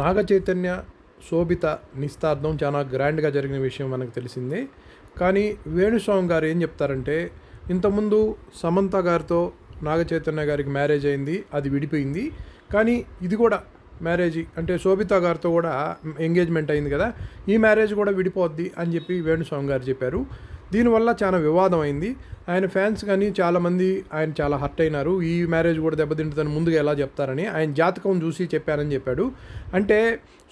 నాగ చైతన్య శోభిత నిస్తార్థం చాలా గ్రాండ్గా జరిగిన విషయం మనకు తెలిసిందే. కానీ వేణుస్వామి గారు ఏం చెప్తారంటే ఇంతకుముందు సమంత గారితో నాగ చైతన్య గారికి మ్యారేజ్ అయింది అది విడిపోయింది. కానీ ఇది కూడా మ్యారేజ్ అంటే శోభిత గారితో కూడా ఎంగేజ్మెంట్ అయింది కదా ఈ మ్యారేజ్ కూడా విడిపోద్ది అని చెప్పి వేణుస్వామి గారు చెప్పారు. దీనివల్ల చాలా వివాదం అయింది. ఆయన ఫ్యాన్స్ కానీ చాలామంది ఆయన చాలా హర్ట్ అయినారు. ఈ మ్యారేజ్ కూడా దెబ్బతింటుందని ముందుగా ఎలా చెప్తారని ఆయన జాతకం చూసి చెప్పారని చెప్పాడు. అంటే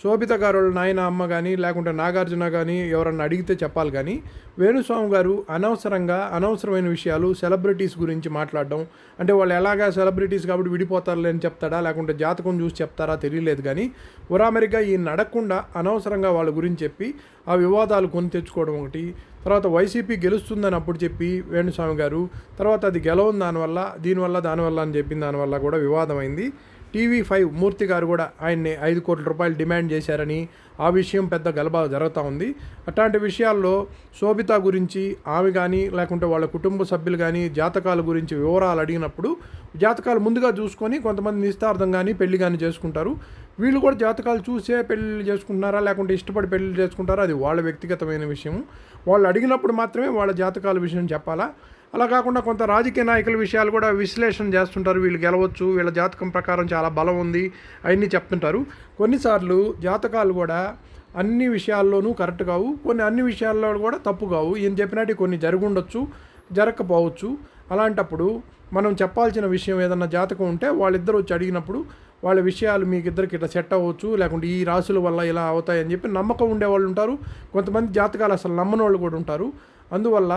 శోభిత గారు నాయన అమ్మ కానీ లేకుంటే నాగార్జున కానీ ఎవరన్నా అడిగితే చెప్పాలి కానీ వేణుస్వామి గారు అనవసరంగా అనవసరమైన విషయాలు సెలబ్రిటీస్ గురించి మాట్లాడడం అంటే వాళ్ళు ఎలాగా సెలబ్రిటీస్ కాబట్టి విడిపోతారులే అని చెప్తాడా లేకుంటే జాతకం చూసి చెప్తారా తెలియలేదు కానీ ఉరామెరికా ఈయన నడకుండా అనవసరంగా వాళ్ళ గురించి చెప్పి ఆ వివాదాలు కొని తెచ్చుకోవడం ఒకటి తర్వాత వైసీపీ గెలుస్తుందని అప్పుడు చెప్పి వేణుస్వామి గారు తర్వాత అది గెలవం దానివల్ల దీనివల్ల దానివల్ల అని చెప్పిన దానివల్ల కూడా వివాదమైంది. టీవీ ఫైవ్ మూర్తి గారు కూడా ఆయన్ని ఐదు కోట్ల రూపాయలు డిమాండ్ చేశారని ఆ విషయం పెద్ద గలబా జరుగుతూ ఉంది. అట్లాంటి విషయాల్లో శోభిత గురించి ఆమె కానీ లేకుంటే వాళ్ళ కుటుంబ సభ్యులు కానీ జాతకాల గురించి వివరాలు అడిగినప్పుడు జాతకాలు ముందుగా చూసుకొని కొంతమంది నిస్తార్థం కానీ పెళ్ళి కానీ చేసుకుంటారు. వీళ్ళు కూడా జాతకాలు చూసే పెళ్ళి చేసుకుంటున్నారా? లేకుంటే ఇష్టపడి పెళ్ళి చేసుకుంటారా? అది వాళ్ళ వ్యక్తిగతమైన విషయం. వాళ్ళు అడిగినప్పుడు మాత్రమే వాళ్ళ జాతకాల విషయం చెప్పాలా? అలా కాకుండా కొంత రాజకీయ నాయకుల విషయాలు కూడా విశ్లేషణ చేస్తుంటారు. వీళ్ళు గెలవచ్చు. వీళ్ళ జాతకం ప్రకారం చాలా బలం ఉంది. అవన్నీ చెప్తుంటారు. కొన్నిసార్లు జాతకాలు కూడా అన్ని విషయాల్లోనూ కరెక్ట్ కావు. కొన్ని అన్ని విషయాల్లో కూడా తప్పు కావు. ఈయన చెప్పినట్టు కొన్ని జరుగుండొచ్చు జరగకపోవచ్చు. అలాంటప్పుడు మనం చెప్పాల్సిన విషయం ఏదన్నా జాతకం ఉంటే వాళ్ళిద్దరు వచ్చి అడిగినప్పుడు వాళ్ళ విషయాలు మీకు ఇద్దరికి ఇట్లా సెట్ అవ్వచ్చు లేకుంటే ఈ రాశుల వల్ల ఇలా అవుతాయని చెప్పి నమ్మకం ఉండేవాళ్ళు ఉంటారు. కొంతమంది జాతకాలు అసలు నమ్మని వాళ్ళు కూడా ఉంటారు. అందువల్ల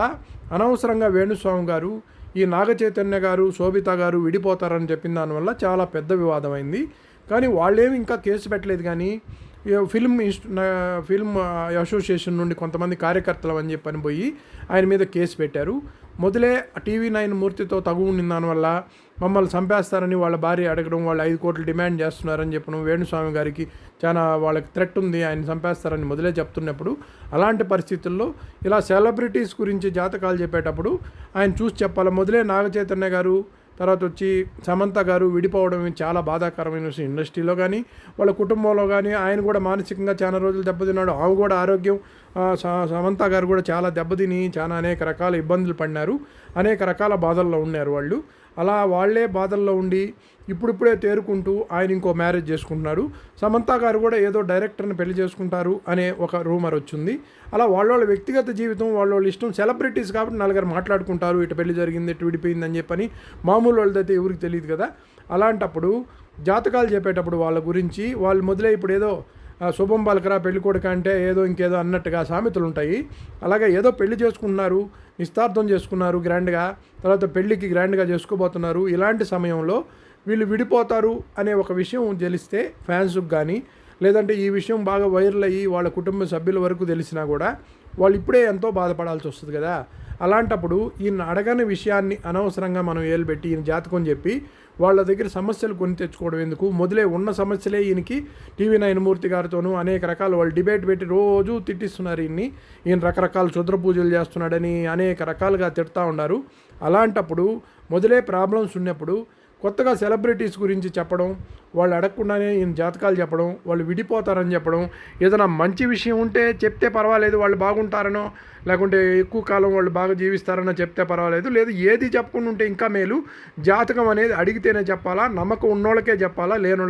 అనవసరంగా వేణుస్వామి గారు ఈ నాగ చైతన్య గారు శోభిత గారు విడిపోతారని చెప్పిన దానివల్ల చాలా పెద్ద వివాదం అయింది కానీ వాళ్ళేమి ఇంకా కేసు పెట్టలేదు కానీ ఫిల్మ్ ఇన్స్టి ఫిల్మ్ అసోసియేషన్ నుండి కొంతమంది కార్యకర్తలు అని చెప్పని పోయి ఆయన మీద కేసు పెట్టారు. మొదలే టీవీ నైన్ మూర్తితో తగు ఉండిన దానివల్ల మమ్మల్ని చంపేస్తారని వాళ్ళ భార్య అడగడం వాళ్ళు ఐదు కోట్లు డిమాండ్ చేస్తున్నారని చెప్పడం వేణుస్వామి గారికి చాలా వాళ్ళకి థ్రెట్ ఉంది ఆయన చంపేస్తారని మొదలే చెప్తున్నప్పుడు అలాంటి పరిస్థితుల్లో ఇలా సెలబ్రిటీస్ గురించి జాతకాలు చెప్పేటప్పుడు ఆయన చూసి చెప్పాలి? మొదలే నాగ చైతన్య గారు తర్వాత వచ్చి సమంత గారు విడిపోవడం చాలా బాధాకరమైన విషయం. ఇండస్ట్రీలో కానీ వాళ్ళ కుటుంబంలో కానీ ఆయన కూడా మానసికంగా చాలా రోజులు దెబ్బతిన్నాడు. ఆమె కూడా ఆరోగ్యం సమంత గారు కూడా చాలా దెబ్బతిని చాలా అనేక రకాల ఇబ్బందులు పడినారు అనేక రకాల బాధల్లో ఉన్నారు వాళ్ళు. అలా వాళ్ళే బాధల్లో ఉండి ఇప్పుడిప్పుడే తేరుకుంటూ ఆయన ఇంకో మ్యారేజ్ చేసుకుంటున్నారు. సమంత గారు కూడా ఏదో డైరెక్టర్ని పెళ్ళి చేసుకుంటారు అనే ఒక రూమర్ వచ్చింది. అలా వాళ్ళ వ్యక్తిగత జీవితం వాళ్ళ ఇష్టం సెలబ్రిటీస్ కాబట్టి నలుగురు మాట్లాడుకుంటారు. ఇటు పెళ్ళి జరిగింది ఇటు విడిపోయింది అని చెప్పని మామూలు వాళ్ళదైతే ఎవరికి తెలియదు కదా. అలాంటప్పుడు జాతకాలు చెప్పేటప్పుడు వాళ్ళ గురించి వాళ్ళు మొదలై ఇప్పుడు ఏదో శుభం పలకరా పెళ్ళి కొడుక అంటే ఏదో ఇంకేదో అన్నట్టుగా సామెతలు ఉంటాయి అలాగే ఏదో పెళ్ళి చేసుకుంటున్నారు నిస్తార్థం చేసుకున్నారు గ్రాండ్గా తర్వాత పెళ్ళికి గ్రాండ్గా చేసుకోబోతున్నారు. ఇలాంటి సమయంలో వీళ్ళు విడిపోతారు అనే ఒక విషయం తెలిస్తే ఫ్యాన్స్కి కానీ లేదంటే ఈ విషయం బాగా వైరల్ అయ్యి వాళ్ళ కుటుంబ సభ్యుల వరకు తెలిసినా కూడా వాళ్ళు ఇప్పుడే ఎంతో బాధపడాల్సి వస్తుంది కదా. అలాంటప్పుడు ఈయన అడగని విషయాన్ని అనవసరంగా మనం ఏలుపెట్టి ఈయన జాతకం చెప్పి వాళ్ళ దగ్గర సమస్యలు కొని తెచ్చుకోవడం ఎందుకు? మొదలే ఉన్న సమస్యలే ఈయనకి టీవీ నైన్ మూర్తి గారితోనూ అనేక రకాల వాళ్ళు డిబేట్ పెట్టి రోజు తిట్టిస్తున్నారు ఈయన్ని. ఈయన రకరకాల క్షుద్ర పూజలు చేస్తున్నాడని అనేక రకాలుగా తిడతా ఉన్నారు. అలాంటప్పుడు మొదలే ప్రాబ్లమ్స్ ఉన్నప్పుడు కొత్తగా సెలబ్రిటీస్ గురించి చెప్పడం వాళ్ళు అడగకుండానే ఈయన జాతకాలు చెప్పడం వాళ్ళు విడిపోతారని చెప్పడం ఏదైనా మంచి విషయం ఉంటే చెప్తే పర్వాలేదు వాళ్ళు బాగుంటారనో లేకుంటే ఎక్కువ కాలం వాళ్ళు బాగా జీవిస్తారనో చెప్తే పర్వాలేదు. లేదు ఏది చెప్పకుండా ఉంటే ఇంకా మేలు. జాతకం అనేది అడిగితేనే చెప్పాలా నమ్మకం ఉన్నోళ్ళకే చెప్పాలా లేనోళ్ళ